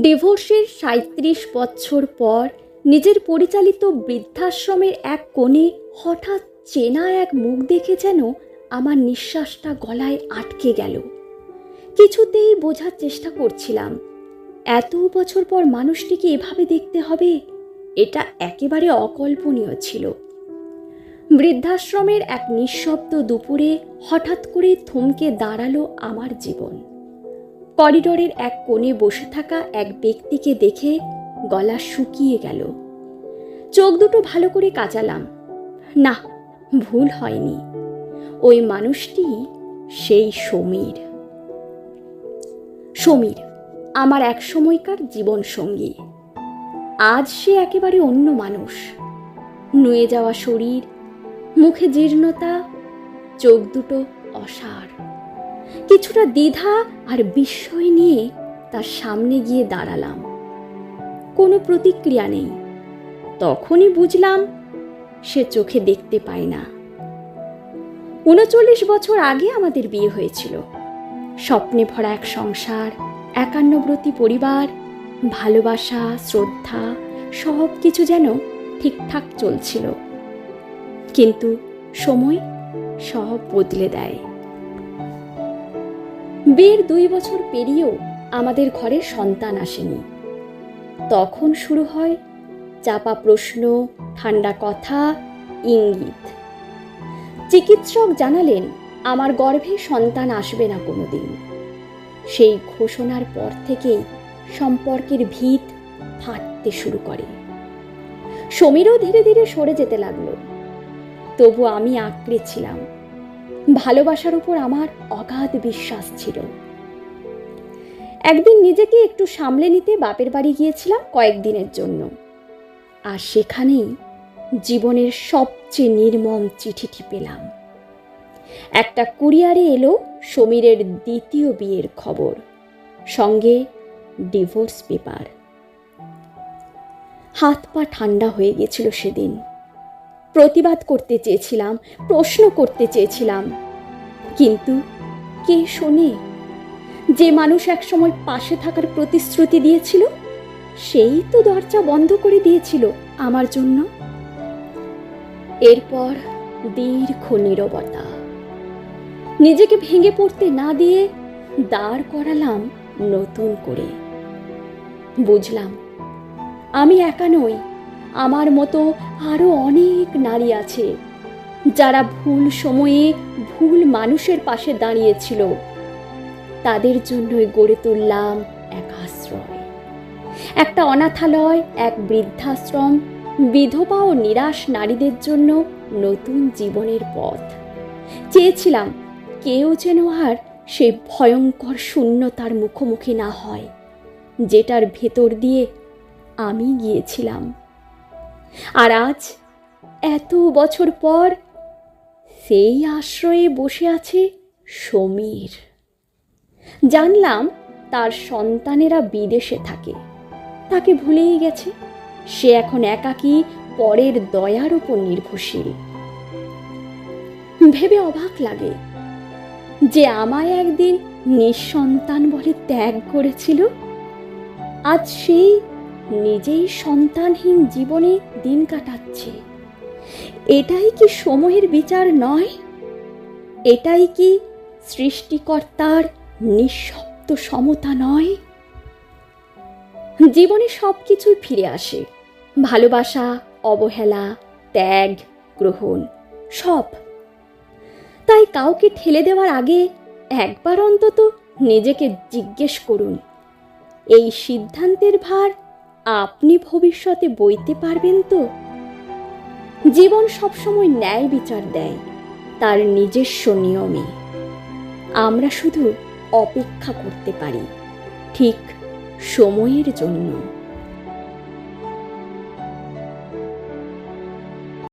ডিভোর্সের সাঁত্রিশ বছর পর নিজের পরিচালিত বৃদ্ধাশ্রমের এক কোণে হঠাৎ চেনা এক মুখ দেখে যেন আমার নিঃশ্বাসটা গলায় আটকে গেল। কিছুতেই বোঝার চেষ্টা করছিলাম, এত বছর পর মানুষটিকে এভাবে দেখতে হবে, এটা একেবারে অকল্পনীয় ছিল। বৃদ্ধাশ্রমের এক নিঃশব্দ দুপুরে হঠাৎ করে থমকে দাঁড়াল আমার জীবন। করিডোরের এক কোণে বসে থাকা এক ব্যক্তিকে দেখে গলা শুকিয়ে গেল। চোখ দুটো ভালো করে কাচালাম। না, ভুল হয়নি। ওই মানুষটি সেই সমীর। সমীর, আমার এক সময়কার জীবন সঙ্গী আজ সে একেবারে অন্য মানুষ। নুয়ে যাওয়া শরীর, মুখে জীর্ণতা, চোখ দুটো অসার কিছুটা দ্বিধা আর বিস্ময় নিয়ে তার সামনে গিয়ে দাঁড়ালাম। কোনো প্রতিক্রিয়া নেই। তখনই বুঝলাম সে চোখে দেখতে পায় না। উনচল্লিশ বছর আগে আমাদের বিয়ে হয়েছিল। স্বপ্নে ভরা এক সংসার, একান্নব্রতী পরিবার, ভালোবাসা, শ্রদ্ধা সব কিছু যেন ঠিকঠাক চলছিল। কিন্তু সময় সব বদলে দেয়। বিয়ের দুই বছর পেরিয়েও আমাদের ঘরে সন্তান আসেনি। তখন শুরু হয় চাপা প্রশ্ন, ঠান্ডা কথা, ইঙ্গিত। চিকিৎসক জানালেন, আমার গর্ভে সন্তান আসবে না কোনোদিন। সেই ঘোষণার পর থেকেই সম্পর্কের ভিত ফাটতে শুরু করে। সমীরও ধীরে ধীরে সরে যেতে লাগল। তবু আমি আঁকড়ে ছিলাম। ভালোবাসার উপর আমার অগাধ বিশ্বাস ছিল। একদিন নিজেকে একটু সামলে নিতে বাপের বাড়ি গিয়েছিলাম কয়েকদিনের জন্য। আর সেখানেই জীবনের সবচেয়ে নির্মম চিঠিটি পেলাম। একটা কুরিয়ারে এলো সমীরের দ্বিতীয় বিয়ের খবর, সঙ্গে ডিভোর্স পেপার। হাত পা ঠান্ডা হয়ে গেছিল সেদিন। প্রতিবাদ করতে চেয়েছিলাম, প্রশ্ন করতে চেয়েছিলাম। কিন্তু কে শোনে? যে মানুষ একসময় পাশে থাকার প্রতিশ্রুতি দিয়েছিল, সেই তো দরজা বন্ধ করে দিয়েছিল আমার জন্য। এরপর দীর্ঘ নীরবতা। নিজেকে ভেঙে পড়তে না দিয়ে দাঁড় করালাম নতুন করে। বুঝলাম, আমি একা নই আমার মতো আরও অনেক নারী আছে, যারা ভুল সময়ে ভুল মানুষের পাশে দাঁড়িয়েছিল। তাদের জন্যই গড়ে তুললাম এক আশ্রয়। একটা অনাথালয়, এক বৃদ্ধাশ্রম, বিধবা ও নিরাশ নারীদের জন্য নতুন জীবনের পথ। চেয়েছিলাম কেউ যেন আর সেই ভয়ঙ্কর শূন্যতার মুখোমুখি না হয়, যেটার ভেতর দিয়ে আমি গিয়েছিলাম। আর আজ এত বছর পর সেই আশ্রয়ে বসে আছে সমীর। জানলাম তার সন্তানেরা বিদেশে থাকে। তাকে ভুলেই গেছে। সে এখন একাকী পরের দয়ার উপর নির্ভরশীল। ভেবে অবাক লাগে যে আমায় একদিন নিঃসন্তান বলে ত্যাগ করেছিল। আজ সেই নিজেই সন্তানহীন জীবনে দিন কাটাচ্ছে। এটাই কি সময়ের বিচার নয়? এটাই কি সৃষ্টিকর্তার নিঃশব্দ সমতা নয়? জীবনে সব কিছুই ফিরে আসে। ভালোবাসা, অবহেলা, ত্যাগ, গ্রহণ, সব। তাই কাউকে ঠেলে দেওয়ার আগে একবার অন্তত নিজেকে জিজ্ঞেস করুন, এই সিদ্ধান্তের ভার আপনি ভবিষ্যতে বইতে পারবেন তো? জীবন সবসময় ন্যায় বিচার দেয়, তার নিজস্ব নিয়মে। আমরা শুধু অপেক্ষা করতে পারি, ঠিক সময়ের জন্য।